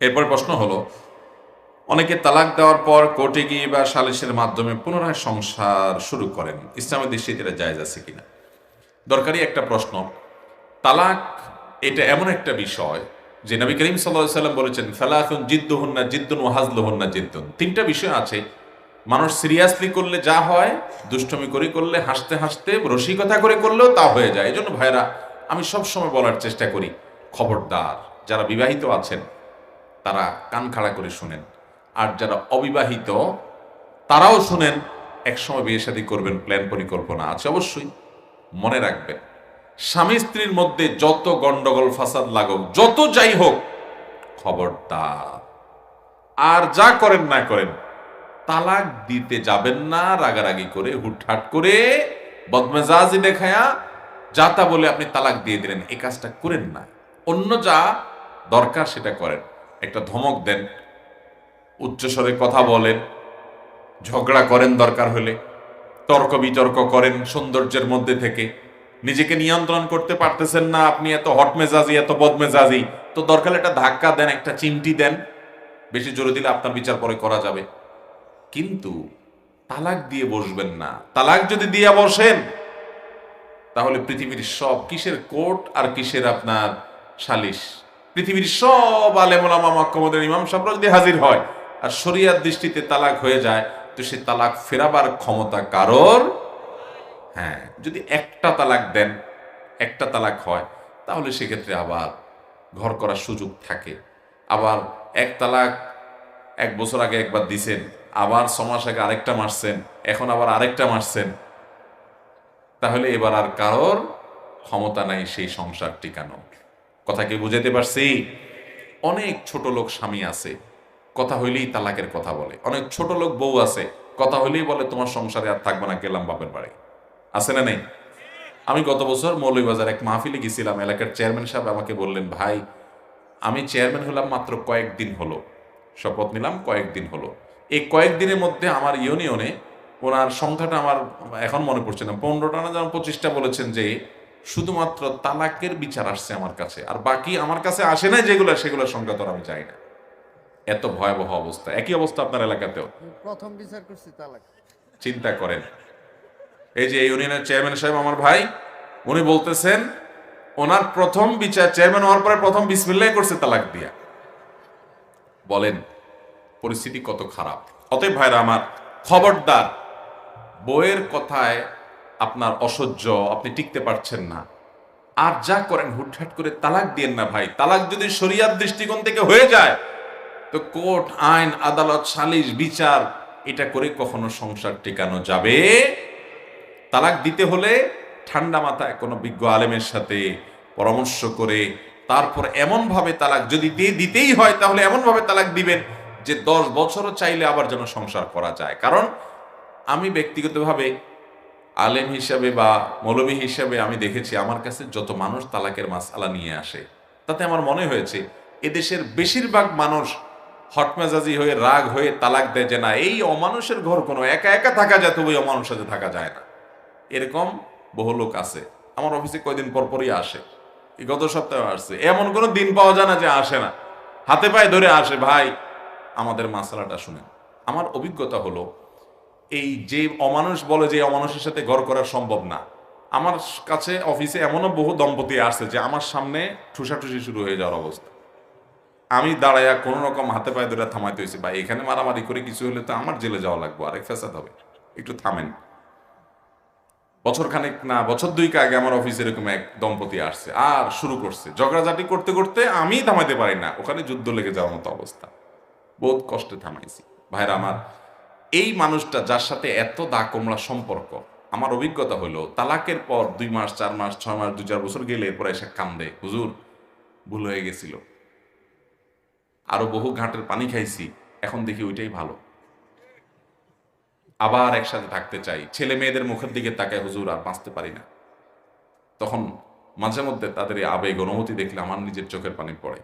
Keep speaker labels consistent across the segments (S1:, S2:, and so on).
S1: এরপর প্রশ্ন হলো, অনেকে তালাক দেওয়ার পর কোর্টে গিয়ে বা সালিসের মাধ্যমে পুনরায় সংসার শুরু করেন। ইসলামের দৃষ্টিতে এটা জায়জ আছে কিনা? দরকারি একটা প্রশ্ন। তালাক এটা এমন একটা বিষয় যে নবী করিম সাল্লাহ সাল্লাম বলেছেন ফালাহুন জিদ্দুহন্না জিদ্দুন ওয়াহাজলুহন্না জিদ্দুন। তিনটা বিষয় আছে। মানুষ সিরিয়াসলি করলে যা হয়, দুষ্টমি করে করলে, হাসতে হাসতে, রসিকতা করে করলেও তা হয়ে যায়। এই জন্য ভাইরা আমি সবসময় বলার চেষ্টা করি, খবরদার, যারা বিবাহিত আছেন তারা কান খাড়া করে শুনেন। আর যারা অবিবাহিত, তারাও শুনেন, একসময় বিয়ে শাদী করবেন, প্ল্যান পরিকল্পনা আছে অবশ্যই। মনে রাখবেন, স্বামী স্ত্রীর মধ্যে যত গন্ডগোল, ফাসাদ লাগুক যত যাই হোক, খবরদার। আর যা করেন না করেন, তালাক দিতে যাবেন না, রাগারাগি করে, হুটহাট করে বদমেজাজি দেখায়া, যা তা বলে আপনি তালাক দিয়ে দিলেন এই কাজটা করেন না। অন্য যা দরকার সেটা করেন। একটা ধমক দেন। উচ্চস্বরে কথা বলেন। ঝগড়া করেন দরকার হলে। তর্ক বিতর্ক করেন সৌন্দর্যের মধ্যে থেকে। নিজেকে নিয়ন্ত্রণ করতে পারতেছেন না আপনি এত হট মেজাজি, এত বদমেজাজি তো দরকার একটা ধাক্কা দেন, একটা চিমটি দেন। বেশি জোরে দিলে আপনার বিচার পরে করা যাবে। কিন্তু তালাক দিয়ে বসবেন না। তালাক যদি দিয়ে বসেন, তাহলে পৃথিবীর সব কিসের কোর্ট আর কিসের আপনার সালিশ? পৃথিবীর সব আলেমুলামা মক্কমদের ইমাম সাহেবরা যদি হাজির হয় আর শরিয়ার দৃষ্টিতে তালাক হয়ে যায়, তো সে তালাক ফেরাবার ক্ষমতা কারোর? হ্যাঁ যদি একটা তালাক দেন, একটা তালাক হয়, তাহলে সেক্ষেত্রে আবার ঘর করার সুযোগ থাকে। আবার এক তালাক এক বছর আগে একবার দিছেন, আবার ছ মাস আগে আরেকটা মারছেন, এখন আবার আরেকটা মারছেন। তাহলে এবার আর কারোর ক্ষমতা নাই সেই সংসার টিকানো। কথা কি বুঝাতে পারছি? অনেক ছোট লোক স্বামী আছে, কথা হইলেই তালাকের কথা বলে। অনেক ছোট লোক বউ আছে, কথা হইলেই বলে, তোমার সংসারে আর থাকবে না, গেলাম বাপের বাড়ি। আছে না নেই? আমি গত বছর মৌলভীবাজার এক মাহফিলে গেছিলাম, এলাকার চেয়ারম্যান সাহেব আমাকে বললেন, ভাই, আমি চেয়ারম্যান হলাম মাত্র কয়েকদিন হলো। শপথ নিলাম, কয়েকদিন হলো। এই কয়েকদিনের মধ্যে আমার ইউনিয়নে ওনার সংখ্যাটা আমার এখন মনে পড়ছে না। পনেরোটা না যেমন পঁচিশটা বলেছেন যে শুধুমাত্র তালাকের বিচার আসছে আমার কাছে। আর বাকি আমার কাছে আসে না যেগুলো সেগুলোর সংখ্যা তো আমি চাই না। এত ভয়াবহ অবস্থা। একই অবস্থা আপনার এলাকাতেও।
S2: প্রথম বিচার করছি তালাক।
S1: চিন্তা করেন। এই যে ইউনিয়নের চেয়ারম্যান সাহেব আমার ভাই উনি বলতেছেন ওনার প্রথম বিচার চেয়ারম্যান হওয়ার পরে প্রথম বিসমিল্লাহ করছে তালাক দিয়া। বলেন পরিস্থিতি কত খারাপ। অতএব ভাইরা আমার খবরদার বইয়ের কথায় আপনার অসহ্য, আপনি টিকতে পারছেন না। আর যা করেন, হুটহাট করে তালাক দিয়েন না ভাই। তালাক যদি শরিয়ার দৃষ্টিকোণ থেকে হয়ে যায়, তো কোর্ট, আইন, আদালত, সালিশ, বিচার, এটা করে কখনো সংসার টিকানো যাবে? তালাক দিতে হলে ঠান্ডা মাথায় কোনো বিজ্ঞ আলেমের সাথে পরামর্শ করে, তারপর এমনভাবে তালাক যদি দিয়ে দিতেই হয়, তাহলে এমনভাবে তালাক দিবেন যে দশ বছরও চাইলে আবার যেন সংসার করা যায়। কারণ আমি ব্যক্তিগতভাবে আলেম হিসাবে বা মৌলবী হিসাবে আমি দেখেছি, আমার কাছে যত মানুষ তালাকের মাসালা নিয়ে আসে, তাতে আমার মনে হয়েছে এদেশের বেশিরভাগ মানুষ হটমেজাজি হয়ে, রাগ হয়ে তালাক দেয় যে, না, এই অমানুষের ঘর কোনো, একা একা থাকা যায় তবে অমানুষ সাথে থাকা যায় না। এরকম বহু লোক আছে। আমার অফিসে কয়দিন পর পরই আসে। গত সপ্তাহে আসছে। এমন কোনো দিন পাওয়া যায় না যে আসে না। হাতে পায়ে ধরে আসে, ভাই, আমাদের মাসালাটা শুনেন। আমার অভিজ্ঞতা হলো এই যে অমানুষ বলে যে অমানুষের সাথে ঘর করা সম্ভব না। আমার কাছে অফিসে এমনও বহু দম্পতি আসছে যে আমার সামনে ঠুসাঠুসি শুরু হয়ে যাওয়ার অবস্থা। আমি দাঁড়াইয়া কোনো রকম হাতে পায়ে ধরে থামাইতে হয়েছে বা এখানে মারামারি করে কিছু হলে তো আমার জেলে যাওয়া লাগবে, আরেক ফেসাদ হবে। একটু থামেন। বছর খানেক না, বছর দুইকে আগে আমার অফিসে এরকম এক দম্পতি আসছে, আর শুরু করছে। ঝগড়াঝাটি করতে করতে আমি থামাইতে পারি না, ওখানে যুদ্ধ লেগে যাওয়ার মতো অবস্থা। বহুত কষ্টে থামাইছি। ভাইরা আমার এই মানুষটা যার সাথে এত দা কমলা সম্পর্ক, আমার অভিজ্ঞতা হলো তালাকের পর দুই মাস, চার মাস, ছয় মাস দু চার বছর গেলে এরপর এসে কান্দে, হুজুর, ভুল হয়ে গেছিল। আরও বহু ঘাটের পানি খাইছি, এখন দেখি ওইটাই ভালো। আবার একসাথে থাকতে চাই, ছেলে মেয়েদের মুখের দিকে তাকায়, হুজুর, আর বাঁচতে পারি না। তখন মাঝে মধ্যে তাদের এই আবেগ অনুমতি দেখলে আমার নিজের চোখের পানি পড়ে।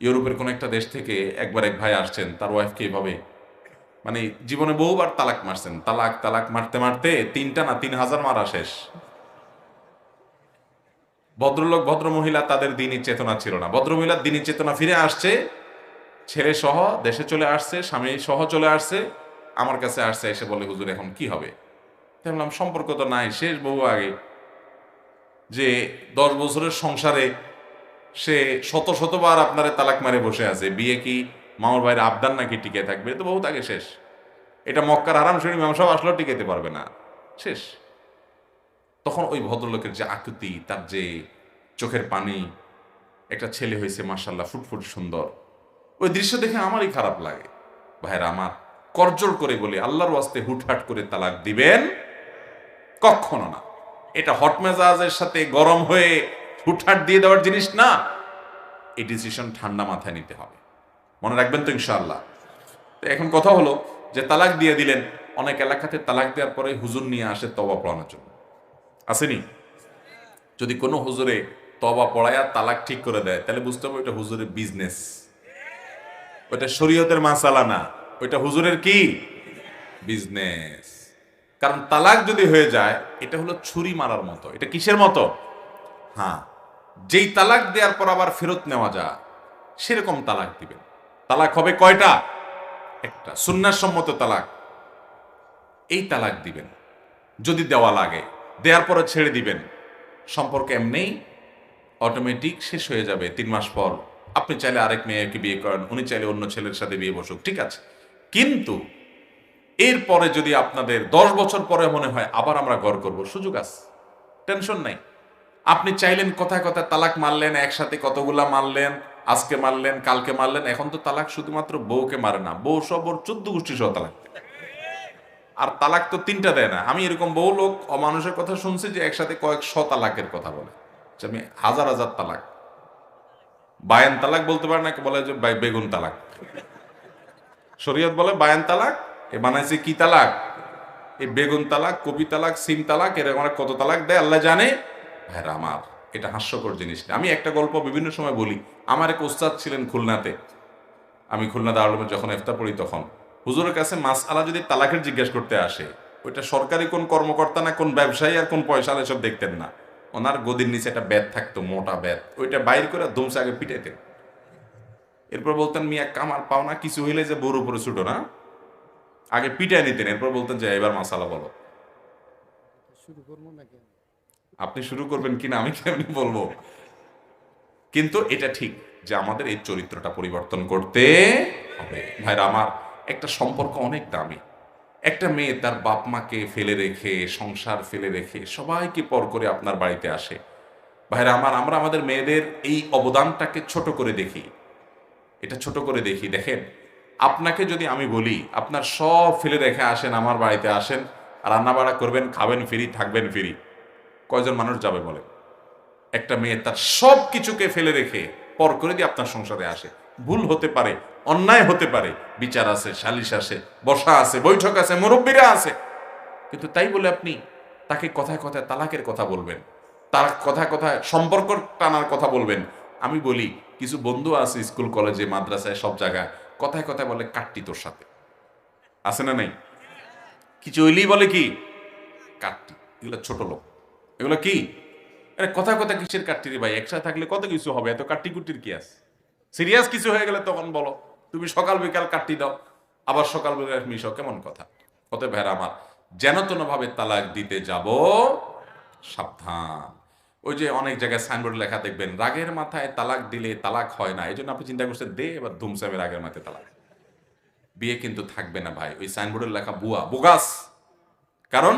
S1: ইউরোপের কোন একটা দেশ থেকে একবার এক ভাই আসছেন, তার ওয়াইফকে এভাবে মানে জীবনে বহুবার তালাক মারছেন। তালাক তালাক মারতে মারতে তিনটা না তিন হাজার মারা শেষ। ভদ্রলোক ভদ্র মহিলা তাদের দিনই চেতনা ছিল না। ভদ্র মহিলার দিনই চেতনা ফিরে আসছে, ছেলে সহ দেশে চলে আসছে, স্বামী সহ চলে আসছে, আমার কাছে আসছে, এসে বলে হুজুর, এখন কি হবে? বললাম, সম্পর্ক তো নাই, শেষ বহু আগে। যে দশ বছরের সংসারে সে শত, শতবার আপনারে তালাক মারে বসে আছে। বিয়ে কি মামার ভাইয়ের আবদান নাকি টিকে থাকবে? তো বহুত আগে শেষ। এটা মক্কার আরাম শরীর ব্যবসা আসলেও টিকেতে পারবে না। শেষ। তখন ওই ভদ্রলোকের যে আকৃতি, তার যে চোখের পানি, একটা ছেলে হয়েছে মার্শাল্লাহ ফুটফুট সুন্দর। ওই দৃশ্য দেখে আমারই খারাপ লাগে। ভাইরা আমার করজোর করে বলি, আল্লাহর ওয়াস্তে হুটহাট করে তালাক দিবেন কখনো না। এটা হট মেজাজের সাথে গরম হয়ে হুটহাট দিয়ে দেওয়ার জিনিস না। এই ডিসিশন ঠান্ডা মাথায় নিতে হবে। মনে রাখবেন তো ইনশাআল্লাহ। তো এখন কথা হলো যে তালাক দিয়ে দিলেন, অনেক এলাকাতে তালাক দেওয়ার পরে হুজুর নিয়ে আসে তবা পড়ানোর জন্য। আসেনি? যদি কোনো হুজুরে তবা পড়ায়া তালাক ঠিক করে দেয়, তাহলে বুঝতে হবে ওইটা হুজুরের বিজনেস ওইটা শরীয়তের মাসালা না, ওইটা হুজুরের কি? বিজনেস কারণ তালাক যদি হয়ে যায়, এটা হলো ছুরি মারার মতো। এটা কিসের মতো? হ্যাঁ যেই তালাক দেওয়ার পর আবার ফেরত নেওয়া যায়, সেরকম তালাক দিবেন। তালাক হবে কয়টা? একটা। সুন্নাসম্মত তালাক। এই তালাক দিবেন। যদি দেওয়া লাগে। দেওয়ার পরে ছেড়ে দিবেন। সম্পর্ক এমনি অটোমেটিক শেষ হয়ে যাবে তিন মাস পর। আপনি চাইলে আরেক মেয়েকে বিয়ে করেন, উনি চাইলে অন্য ছেলের সাথে বিয়ে বসুক, ঠিক আছে? কিন্তু এরপরে যদি আপনাদের দশ বছর পরে মনে হয় আবার আমরা গড় করব, সুযোগ আছে। টেনশন নাই। আপনি চাইলেন কথায় কথায় তালাক মারলেন, একসাথে কতগুলা মারলেন আজকে মারলেন, কালকে মারলেন, এখন তো তালাক শুধুমাত্র বউকে মারে না, বউ সব ওর চোদ্দ গোষ্ঠী সহ তালাক। আর তালাক তো তিনটা দেয় না। আমি এরকম বহু লোক অমানুষের কথা শুনছি যে একসাথে কয়েক শ তালাকের কথা বলে আমি হাজার হাজার তালাক। বায়ান তালাক বলতে পারে না, বলে যে বেগুন তালাক। শরীয়ত বলে বায়ান তালাক, এ বানাইছে কি তালাক? এই বেগুন তালাক, কপি তালাক, সিম তালাক এরকম অনেক কত তালাক দেয়, আল্লাহ জানে? ভাইরা আমার। এটা হাস্যকর জিনিস। আমি একটা গল্প বিভিন্ন সময় বলি। আমার এক ওস্তাদ ছিলেন খুলনাতে। আমি খুলনা দারুমে যখন ইফতার পড়ি তখন। হুজুরের কাছে মাস আলা যদি তালাকের জিজ্ঞেস করতে আসে, ওইটা সরকারি কোন কর্মকর্তা না কোন ব্যবসায়ী আর কোন পয়সা এসব দেখতেন না। ওনার গদির নিচে একটা ব্যাত থাকতো, মোটা ব্যাত। ওইটা বাইর করে ধুমসে আগে পিটাইতেন। এরপর বলতেন, মিয়া, কামার পাও না, কিছু হইলে যে বউর উপরে ছুটো না? আগে পিটাই নিতেন, এরপর বলতেন, যে, এবার মাসালা বলো।
S2: শুরু করব নাকি?
S1: আপনি শুরু করবেন কিনা আমি কেমনি বলব? কিন্তু এটা ঠিক যে আমাদের এই চরিত্রটা পরিবর্তন করতে হবে। ভাইরা, আমার একটা সম্পর্ক অনেক দামি। একটা মেয়ে তার বাপ মাকে ফেলে রেখে, সংসার ফেলে রেখে সবাইকে পর করে আপনার বাড়িতে আসে। ভাইরা, আমার, আমরা আমাদের মেয়েদের এই অবদানটাকে ছোট করে দেখি। এটা ছোট করে দেখি। দেখেন, আপনাকে যদি আমি বলি, আপনার সব ফেলে রেখে আসেন, আমার বাড়িতে আসেন রান্না বাড়া করবেন, খাবেন ফ্রি, থাকবেন ফ্রি। কয়জন মানুষ যাবে বলে? একটা মেয়ে তার সব কিছুকে ফেলে রেখে পর করে দিয়ে আপনার সংসারে আসে। ভুল হতে পারে, অন্যায় হতে পারে, বিচার আছে, সালিশ আছে বসা আছে, বৈঠক আছে, মুরব্বীরা আছে। কিন্তু তাই বলে আপনি তাকে কথায় কথায় তালাকের কথা বলবেন, তার কথায় কথায় সম্পর্ক টানার কথা বলবেন। আমি বলি, কিছু বন্ধু আছে স্কুল, কলেজে, মাদ্রাসায়, সব জায়গায়, কথায় কথায় বলে কাটটি তোর সাথে। আছে না নাই? কিছু হইলেই বলে কি? কাটটি এগুলো ছোট লোক। এগুলো কি? কথা কথা কিসের কাটটি ভাই? একসাথে থাকলে কত কিছু হবে? এত কাটটি কুটির কি আছে? সিরিয়াস কিছু হয়ে গেলে তখন বলো। তুমি সকাল বিকাল কাটটি দাও, আবার সকাল বিকাল মিশো, কেমন কথা? কত ভেড়া আমার, যেন ভাবে তালাক দিতে যাব, সাবধান। ওই যে অনেক জায়গায় সাইনবোর্ড লেখা দেখবেন, রাগের মাথায় তালাক দিলে তালাক হয় না। এই জন্য আপনি চিন্তা করছেন, দে, এবার ধুমসামে রাগের মাথায় তালাক। বিয়ে কিন্তু থাকবে না ভাই। ওই সাইনবোর্ডের লেখা বুয়া, বোগাস। কারণ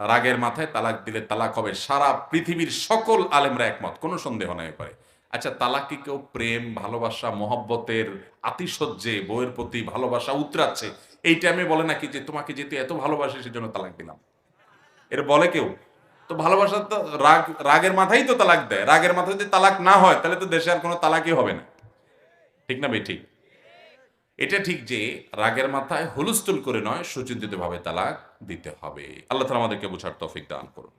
S1: রাগের মাথায় তালাক দিলে তালাক হবে। সারা পৃথিবীর সকল আলেমরা একমত, কোনো সন্দেহ নাই পারে। আচ্ছা তালাক কি কেউ প্রেম, ভালোবাসা, মহব্বতের আতিশয্যে, বইয়ের প্রতি ভালোবাসা উতরাচ্ছে, এই টাইমে বলে নাকি যে, তোমাকে যেহেতু এত ভালোবাসে, সেজন্য তালাক দিলাম। এর বলে কেউ। তো ভালোবাসা তো রাগ, রাগের মাথায় তো তালাক দেয়। রাগের মাথায় যদি তালাক না হয়, তাহলে তো দেশে আর কোনো তালাকই হবে না। ঠিক না ভাই? ঠিক। এটা ঠিক যে রাগের মাথায় হুলস্থুল করে নয়, সুচিন্তিতভাবে তালাক দিতে হবে। আল্লাহ তালা আমাদেরকে বোঝার তফিক দান করুন।